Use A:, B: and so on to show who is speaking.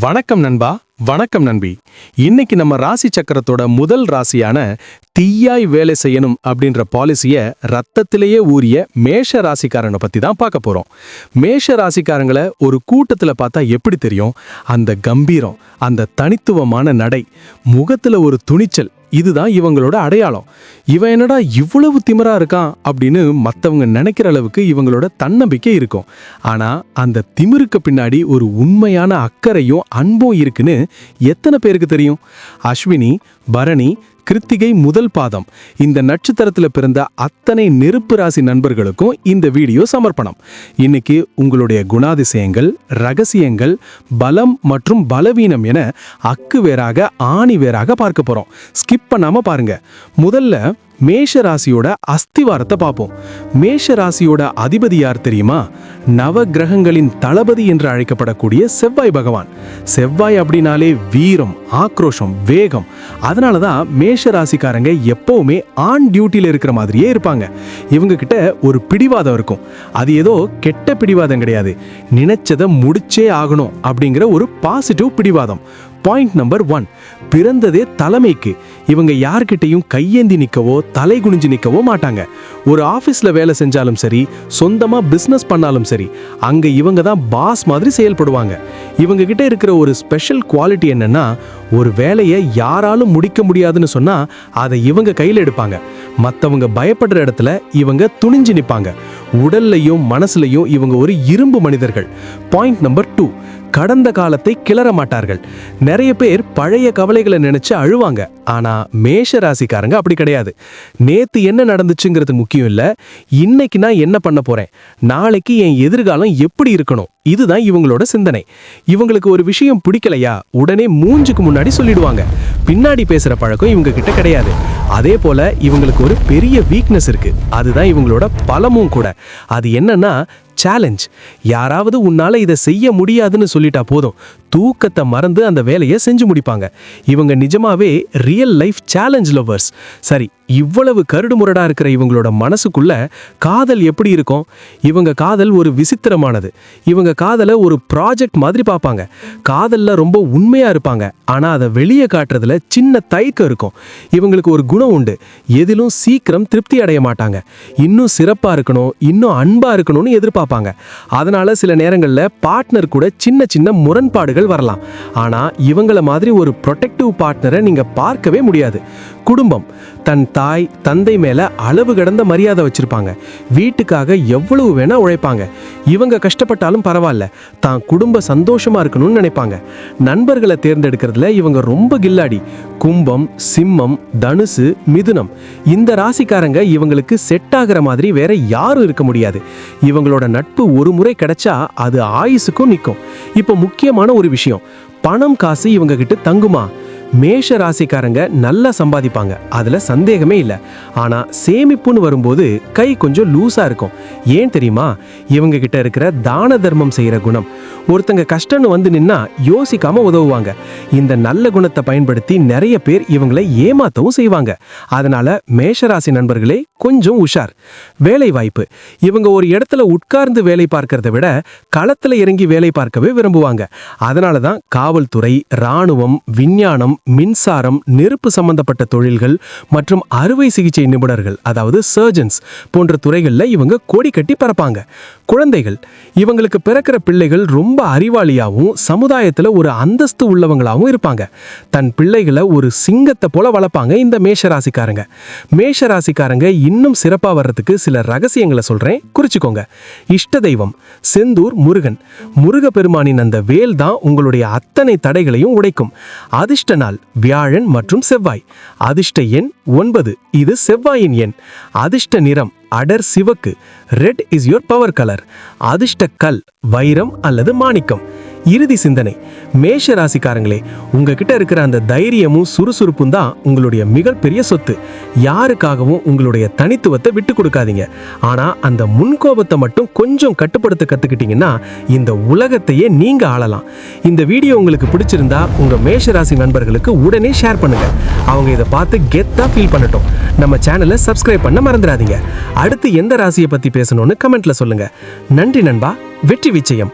A: வணக்கம் நண்பா வணக்கம் நண்பி. இன்னைக்கு நம்ம ராசி சக்கரத்தோட முதல் ராசியான தீயாய் வேலை செய்யணும் அப்படின்ற பாலிசியை ரத்தத்திலேயே ஊறிய மேஷ ராசிக்காரனை பற்றி தான் பார்க்க போகிறோம் மேஷ ராசிக்காரங்களை ஒரு கூட்டத்தில் பார்த்தா எப்படி தெரியும்? அந்த கம்பீரம் அந்த தனித்துவமான நடை முகத்தில் ஒரு துணிச்சல் இதுதான் இவங்களோட அடையாளம். இவன் என்னடா இவ்வளவு திமிரா இருக்கான் அப்படின்னு மற்றவங்க நினைக்கிற அளவுக்கு இவங்களோட தன்னம்பிக்கை இருக்கும். ஆனால் அந்த திமிருக்கு பின்னாடி ஒரு உண்மையான அக்கறையும் அன்பும் இருக்குன்னு எத்தனை பேருக்கு தெரியும்? அஸ்வினி பரணி கிருத்திகை முதல் பாதம். இந்த நட்சத்திரத்தில் பிறந்த அத்தனை நெருப்பு ராசி நண்பர்களுக்கும் இந்த வீடியோ சமர்ப்பணம். இன்னைக்கு உங்களுடைய குணாதிசயங்கள் ரகசியங்கள் பலம் மற்றும் பலவீனம் என அக்கு வேறாக ஆணி வேறாக பார்க்க போகிறோம் ஸ்கிப் பண்ணாமல் பாருங்க. முதல்ல மேஷ ராசியோட அஸ்திவாரத்தை பார்ப்போம். மேஷ ராசியோட அதிபதி யார் தெரியுமா? நவ கிரகங்களின் தளபதி என்று அழைக்கப்படக்கூடிய செவ்வாய் பகவான். செவ்வாய் அப்படின்னாலே வீரம் ஆக்ரோஷம் வேகம். அதனால தான் மேஷ ராசிக்காரங்க எப்பவுமே ஆன் டியூட்டியில் இருக்கிற மாதிரியே இருப்பாங்க. இவங்க கிட்ட ஒரு பிடிவாதம் இருக்கும். அது ஏதோ கெட்ட பிடிவாதம் கிடையாது. நினைச்சதை முடிச்சே ஆகணும் அப்படிங்கிற ஒரு பாசிட்டிவ் பிடிவாதம். பாயிண்ட் நம்பர் ஒன் பிறந்ததே தலைமைக்கு. இவங்க யார்கிட்டையும் கையேந்தி நிற்கவோ தலை குனிஞ்சு நிற்கவோ மாட்டாங்க. ஒரு ஆஃபீஸில் வேலை செஞ்சாலும் சரி சொந்தமாக பிஸ்னஸ் பண்ணாலும் சரி அங்கே இவங்க தான் பாஸ் மாதிரி செயல்படுவாங்க. இவங்க கிட்ட இருக்கிற ஒரு ஸ்பெஷல் குவாலிட்டி என்னன்னா ஒரு வேலையை யாராலும் முடிக்க முடியாதுன்னு சொன்னால் அதை இவங்க கையில் எடுப்பாங்க. மற்றவங்க பயப்படுற இடத்துல இவங்க துணிஞ்சு நிற்பாங்க உடல்லையும் மனசுலையும் இவங்க ஒரு இரும்பு மனிதர்கள். பாயிண்ட் நம்பர் டூ கடந்த காலத்தை கிளற மாட்டார்கள். நிறைய பேர் பழைய கவலைகளை நினைச்சு அழுவாங்க. ஆனா மேஷ ராசிக்காரங்க அப்படி கிடையாது. நேத்து என்ன நடந்துச்சுங்கிறது முக்கியம் இல்ல. இன்னைக்கு நான் என்ன பண்ண போறேன்? நாளைக்கு என் எதிர்காலம் எப்படி இருக்கணும்? இதுதான் இவங்களோட சிந்தனை. இவங்களுக்கு ஒரு விஷயம் பிடிக்கலையா? உடனே மூஞ்சுக்கு முன்னாடி சொல்லிடுவாங்க. பின்னாடி பேசுற பழக்கம் இவங்க கிட்ட கிடையாது. அதே போல இவங்களுக்கு ஒரு பெரிய வீக்னஸ் இருக்கு. அதுதான் இவங்களோட பலமும் கூட. அது என்னன்னா சேலஞ்ச் யாராவது உன்னால இதை செய்ய முடியாதுன்னு சொல்லிட்டா போதும். தூக்கத்தை மறந்து அந்த வேலையை செஞ்சு முடிப்பாங்க. இவங்க நிஜமாவே ரியல் லைஃப் சேலஞ்ச் லவர்ஸ் சரி இவ்வளவு கருடுமுரடா இருக்கிற இவங்களோட மனசுக்குள்ள காதல் எப்படி இருக்கும்? இவங்க காதல் ஒரு விசித்திரமானது. இவங்க காதலை ஒரு ப்ராஜெக்ட் மாதிரி பார்ப்பாங்க. காதலில் ரொம்ப உண்மையாக இருப்பாங்க. ஆனா அதை வெளியே காட்டுறதுல சின்ன தயக்கம் இருக்கும். இவங்களுக்கு ஒரு குணம் உண்டு. எதிலும் சீக்கிரம் திருப்தி அடைய மாட்டாங்க. இன்னும் சிறப்பாக இருக்கணும் இன்னும் அன்பாக இருக்கணும்னு எதிர்பார்ப்பாங்க. அதனால சில நேரங்களில் பார்ட்னர் கூட சின்ன சின்ன முரண்பாடுகள் வரலாம். ஆனா இவங்கள மாதிரி ஒரு ப்ரொடெக்டிவ் பார்ட்னரை நீங்க பார்க்கவே முடியாது. குடும்பம். தன் தாய் தந்தை மேலே அளவு கடந்த மரியாதை வச்சுருப்பாங்க. வீட்டுக்காக எவ்வளவு வேணால் உழைப்பாங்க. இவங்க கஷ்டப்பட்டாலும் பரவாயில்ல. தான் குடும்ப சந்தோஷமா இருக்கணும்னு நினைப்பாங்க. நண்பர்களை தேர்ந்தெடுக்கிறதுல இவங்க ரொம்ப கில்லாடி. கும்பம் சிம்மம் தனுசு மிதுனம். இந்த ராசிக்காரங்க இவங்களுக்கு செட் ஆகிற மாதிரி வேற யாரும் இருக்க முடியாது. இவங்களோட நட்பு ஒரு முறை கிடைச்சா அது ஆயுசுக்கும் நிற்கும் இப்போ முக்கியமான ஒரு விஷயம். பணம் காசு இவங்க கிட்ட தங்குமா? மேஷ ராசிக்காரங்க நல்லா சம்பாதிப்பாங்க. அதுல சந்தேகமே இல்லை. ஆனா சேமிப்புன்னு வரும்போது கை கொஞ்சம் லூசா இருக்கும். ஏன் தெரியுமா? இவங்க கிட்ட இருக்கிற தான தர்மம் செய்யற குணம். ஒருத்தங்க கஷ்டம்னு வந்து நின்னா யோசிக்காம உதவுவாங்க. இந்த நல்ல குணத்தை பயன்படுத்தி நிறைய பேர் இவங்களை ஏமாத்தவும் செய்வாங்க. அதனால மேஷராசி நண்பர்களே கொஞ்சம் உஷார். வேலை வாய்ப்பு இவங்க ஒரு இடத்துல உட்கார்ந்து வேலை பார்க்கறத விட களத்துல இறங்கி வேலை பார்க்கவே விரும்புவாங்க. அதனால தான் காவல்துறை ராணுவம் விஞ்ஞானம் மின்சாரம் நெருப்பு சம்பந்தப்பட்ட தொழில்கள் மற்றும் அறுவை சிகிச்சை நிபுணர்கள் அதாவது சர்ஜன்ஸ் போன்ற துறைகளில் இவங்க கோடி கட்டி பறப்பாங்க. குழந்தைகள். இவங்களுக்கு பிறக்கிற பிள்ளைகள் ரொம்ப ரொம்ப அறிவாளியாகவும் சமுதாயத்தில் ஒரு அந்தஸ்து உள்ளவங்களாகவும் இருப்பாங்க. தன் பிள்ளைகளை ஒரு சிங்கத்தை போல வளர்ப்பாங்க இந்த மேஷராசிக்காரங்க. மேஷராசிக்காரங்க இன்னும் சிறப்பாக வர்றதுக்கு சில ரகசியங்களை சொல்றேன். குறிச்சிக்கோங்க. இஷ்ட தெய்வம் செந்தூர் முருகன். முருக பெருமானின் அந்த வேல் தான் உங்களுடைய அத்தனை தடைகளையும் உடைக்கும். அதிர்ஷ்ட நாள் வியாழன் மற்றும் செவ்வாய். அதிர்ஷ்ட எண் ஒன்பது. இது செவ்வாயின் எண். அதிர்ஷ்ட நிறம் அடர் சிவக்கு. Red is your power colour அதிர்ஷ்ட கல் வைரம் அல்லது மாணிக்கம். இறுதி சிந்தனை. மேஷ ராசிக்காரங்களே உங்ககிட்ட இருக்கிற அந்த தைரியமும் சுறுசுறுப்பும் தான் உங்களுடைய மிகப்பெரிய சொத்து. யாருக்காகவும் உங்களுடைய தனித்துவத்தை விட்டு கொடுக்காதீங்க. ஆனா அந்த முன்கோபத்தை மட்டும் கொஞ்சம் கட்டுப்படுத்த கத்துக்கிட்டீங்கன்னா இந்த உலகத்தையே நீங்க ஆளலாம். இந்த வீடியோ உங்களுக்கு பிடிச்சிருந்தா உங்க மேஷ ராசி நண்பர்களுக்கு உடனே ஷேர் பண்ணுங்க. அவங்க இதை பார்த்து கெத்தா ஃபீல் பண்ணட்டும். நம்ம சேனலை சப்ஸ்கிரைப் பண்ண மறந்துடாதீங்க. அடுத்து எந்த ராசியை பத்தி பேசணும்னு கமெண்ட்ல சொல்லுங்க. நன்றி நண்பா வெற்றி விச்சயம்